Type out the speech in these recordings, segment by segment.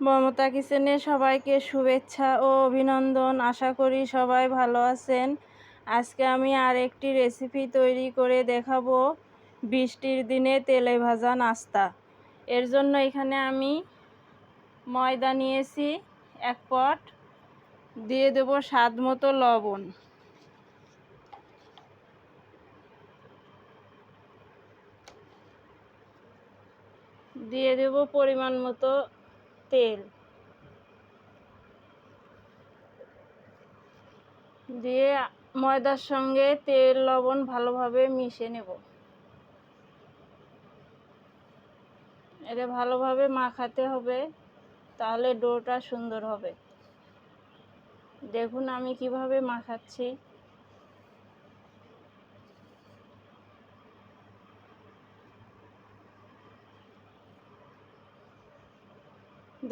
মমতা কিচেনে সবাইকে শুভেচ্ছা ও অভিনন্দন। আশা করি সবাই ভালো আছেন। আজকে আমি আর একটি রেসিপি তৈরি করে দেখাবো। বৃষ্টির দিনে তেলে ভাজা নাস্তা। এর জন্য এখানে আমি ময়দা নিয়েছি, এক পট। দিয়ে দেব স্বাদ মতো লবণ। দিয়ে দেব পরিমাণ মতো তেল। দিয়ে ময়দার সঙ্গে তেল, লবণ ভালোভাবে মিশে নেব। এটা ভালোভাবে মাখাতে হবে, তাহলে ডোটা সুন্দর হবে। দেখুন আমি কীভাবে মাখাচ্ছি।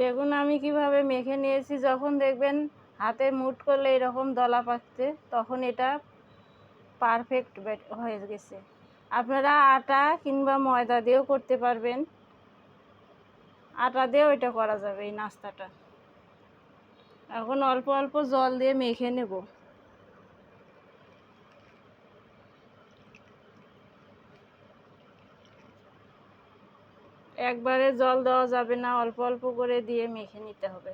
দেখুন আমি কীভাবে মেখে নিয়েছি। যখন দেখবেন হাতে মুট করলে এরকম দলা পাচ্ছে তখন এটা পারফেক্ট হয়ে গেছে। আপনারা আটা কিংবা ময়দা দিয়েও করতে পারবেন। আটা দিয়েও এটা করা যাবে এই নাস্তাটা। এখন অল্প অল্প জল দিয়ে মেখে নেব। একবারে জল দেওয়া যাবে না, অল্প অল্প করে দিয়ে মেখে নিতে হবে।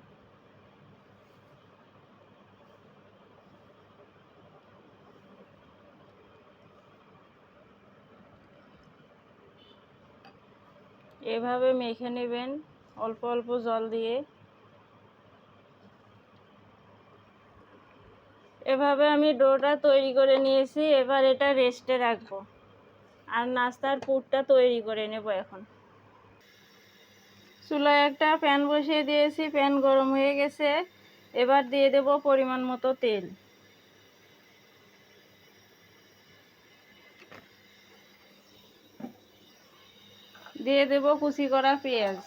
এভাবে মেখে নেবেন, অল্প অল্প জল দিয়ে। এভাবে আমি ডোটা তৈরি করে নিয়েছি, এবার এটা রেস্টে রাখব। আর নাস্তার পুরটা তৈরি করে নেব এখন। চুলায় একটা প্যান বসিয়ে দিয়েছি, প্যান গরম হয়ে গেছে। এবার দিয়ে দেব পরিমাণ মতো তেল। দিয়ে দেব কুচি করা পেঁয়াজ।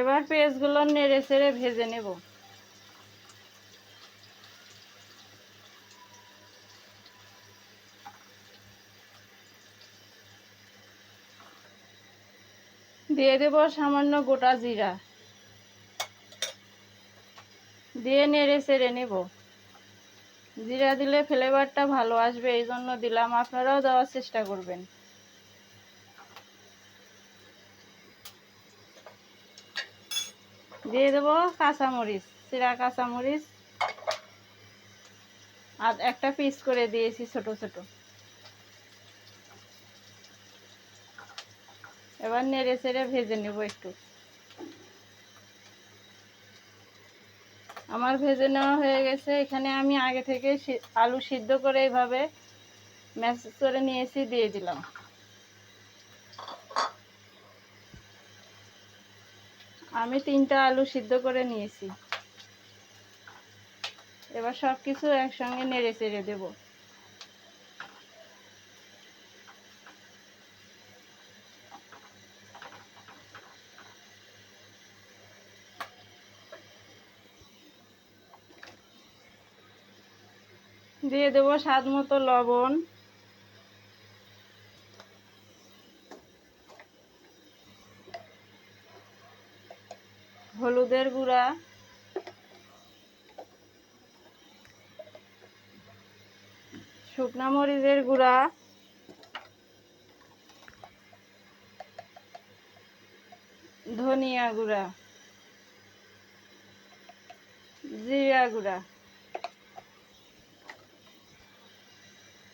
এবার পেঁয়াজগুলো নেড়ে চেড়ে ভেজে নেব। দিয়ে দেব সামান্য গোটা জিরা। দিয়ে নেড়ে চেড়ে নেব। জিরা দিলে ফ্লেভারটা ভালো আসবে, এই জন্য দিলাম। আপনারাও দেওয়ার চেষ্টা করবেন। দিয়ে দেব কাঁচামরিচ, চিরা কাঁচামরিচ। আর একটা পিস করে দিয়েছি ছোট ছোট। এবার নেড়ে চেড়ে ভেজে নেব একটু। আমার ভেজে নেওয়া হয়ে গেছে। এখানে আমি আগে থেকে আলু সিদ্ধ করে এইভাবে ম্যাশ করে নিয়েছি, দিয়ে দিলাম। আমি তিনটা আলু সিদ্ধ করে নিয়েছি। এবার সব কিছু একসঙ্গে নেড়ে চেড়ে দেবো। দিয়ে দেব স্বাদ মতো লবণ। হলুদের গুঁড়া। শুকনা মরিচের গুঁড়া। ধনিয়া গুঁড়া। জিরা গুঁড়া।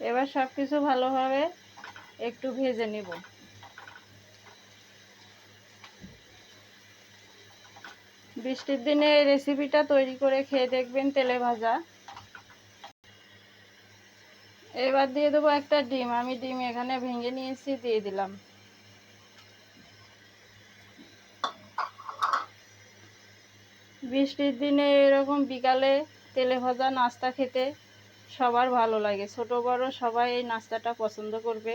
এবার সব কিছু ভালোভাবে একটু ভেজে নিব। বৃষ্টির দিনে এই রেসিপিটা তৈরি করে খেয়ে দেখবেন তেলে ভাজা। এবার দিয়ে দেবো একটা ডিম। আমি ডিম এখানে ভেঙে নিয়েছি, দিয়ে দিলাম। বৃষ্টির দিনে এরকম বিকালে তেলে ভাজা নাস্তা খেতে সবার ভালো লাগে। ছোট, বড় সবাই এই নাস্তাটা পছন্দ করবে।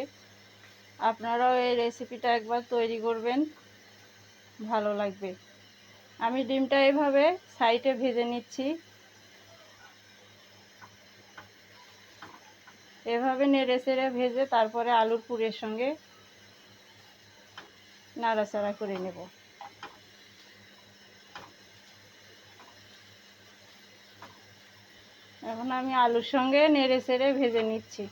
আপনারাও এই রেসিপিটা একবার তৈরি করবেন, ভালো লাগবে। আমি ডিমটা এভাবে সাইডে ভেজে নিচ্ছি। এভাবে নেড়ে চেড়ে ভেজে তারপরে আলুর পুরের সঙ্গে নাড়াচাড়া করে নেব। এখন আমি আলুর সঙ্গে নেড়ে চেড়ে ভেজে নিচ্ছি।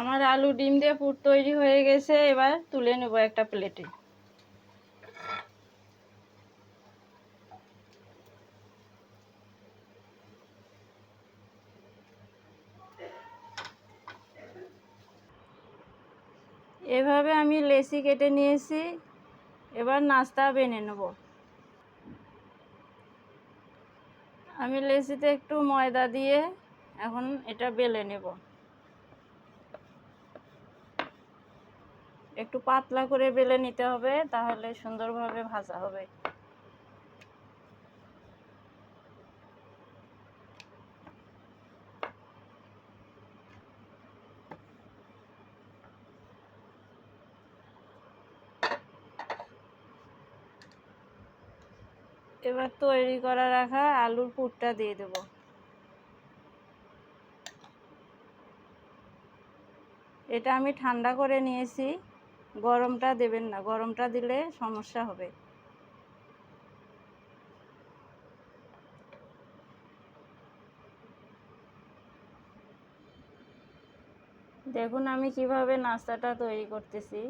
আমার আলু ডিম দিয়ে পুর তৈরি হয়ে গেছে, এবার তুলে নেব একটা প্লেটে। এভাবে আমি লেসি কেটে নিয়েছি। এবার নাস্তা বেনে নেব। আমি লেসিতে একটু ময়দা দিয়ে এখন এটা বেলে নেব। একটু পাতলা করে বেলে নিতে হবে, তাহলে সুন্দরভাবে ভাজা হবে। এবার তৈরি করা রাখা আলুর পুরটা দিয়ে দেব। এটা আমি ঠান্ডা করে নিয়েছি। গরমটা দেবেন না, গরমটা দিলে সমস্যা হবে। দেখুন আমি কীভাবে নাস্তাটা তৈরি করতেছি।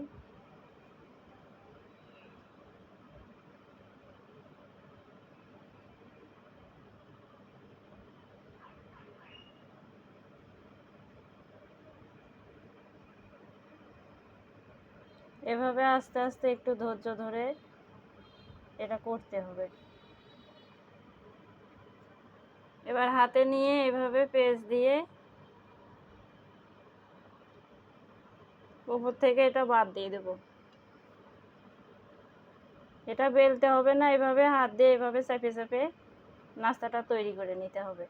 এভাবে আস্তে আস্তে একটু ধৈর্য ধরে এটা করতে হবে। এবার হাতে নিয়ে এভাবে পেজ দিয়ে উপর থেকে এটা বাদ দিয়ে দেব। এটা বেলতে হবে না, এভাবে হাত দিয়ে এভাবে চাপে চাপে নাস্তাটা তৈরি করে নিতে হবে।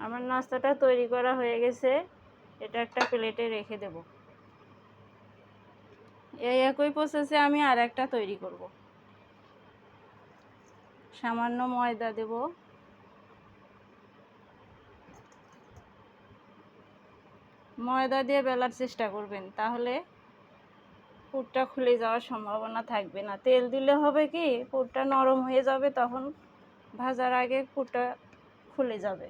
আমার নাস্তাটা তৈরি করা হয়ে গেছে। এটা একটা প্লেটে রেখে দেব। এই একই প্রসেসে আমি আর একটা তৈরি করব। সামান্য ময়দা দেব। ময়দা দিয়ে বেলার চেষ্টা করবেন, তাহলে পুরটা খুলে যাওয়ার সম্ভাবনা থাকবে না। তেল দিলে হবে কি, পুরটা নরম হয়ে যাবে, তখন ভাজার আগে পুরটা খুলে যাবে।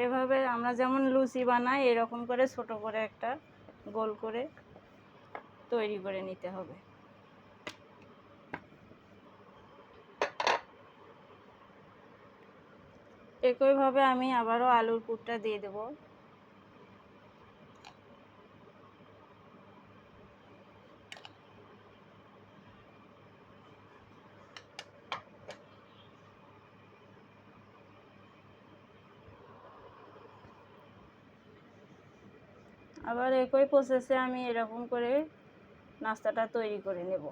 এভাবে আমরা যেমন লুচি বানাই, এরকম করে ছোট করে একটা গোল করে তৈরি করে নিতে হবে। একইভাবে আমি আবারও আলুর পুরটা দিয়ে দেব। আবার একই প্রসেসে আমি এরকম করে নাস্তাটা তৈরি করে নেব।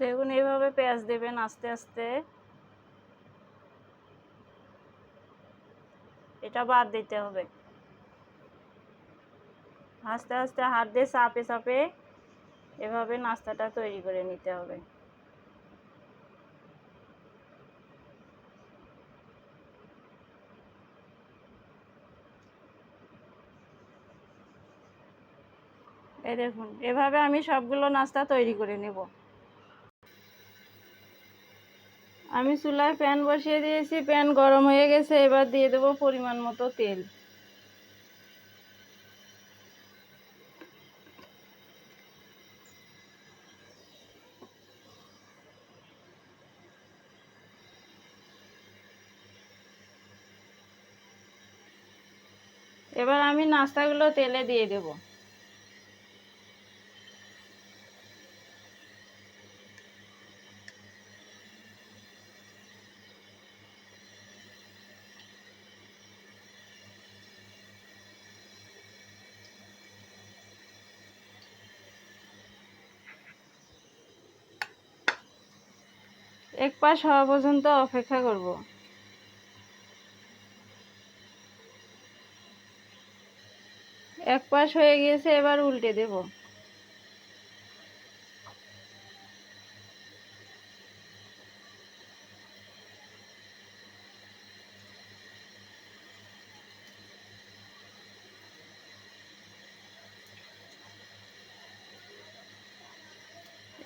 দেখুন এইভাবে পেঁয়াজ দেবেন আস্তে আস্তে। এটা বাদ দিতে হবে। আস্তে আস্তে হাত দিয়ে চাপে চাপে এভাবে নাস্তাটা তৈরি করে নিতে হবে। এই দেখুন, এভাবে আমি সবগুলো নাস্তা তৈরি করে নেব। আমি চুলায় প্যান বসিয়ে দিয়েছি, প্যান গরম হয়ে গেছে, এবার দিয়ে দেবো পরিমাণ মতো তেল। এবার আমি নাস্তাগুলো তেলে দিয়ে দেব। এক পাশ হওয়া পর্যন্ত অপেক্ষা করব। এক পাশ হয়ে গেছে এবার উল্টে দেব।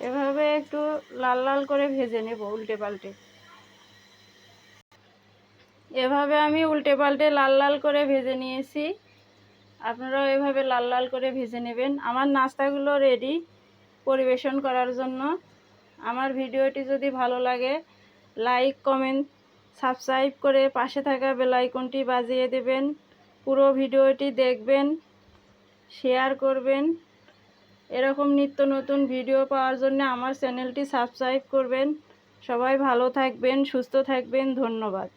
এভাবে একটু লাল লাল করে ভেজে নেব উল্টে পাল্টে। এভাবে আমি উল্টে পাল্টে লাল লাল করে ভেজে নিয়েছি। আপনারাও এভাবে লাল লাল করে ভেজে নেবেন। আমার নাস্তাগুলো রেডি পরিবেশন করার জন্য। আমার ভিডিওটি যদি ভালো লাগে লাইক কমেন্ট সাবস্ক্রাইব করে পাশে থাকা বেলাইকনটি বাজিয়ে দেবেন। পুরো ভিডিওটি দেখবেন শেয়ার করবেন। এরকম নিত্য নতুন ভিডিও পাওয়ার জন্য আমার চ্যানেলটি সাবস্ক্রাইব করবেন। সবাই ভালো থাকবেন, সুস্থ থাকবেন, ধন্যবাদ।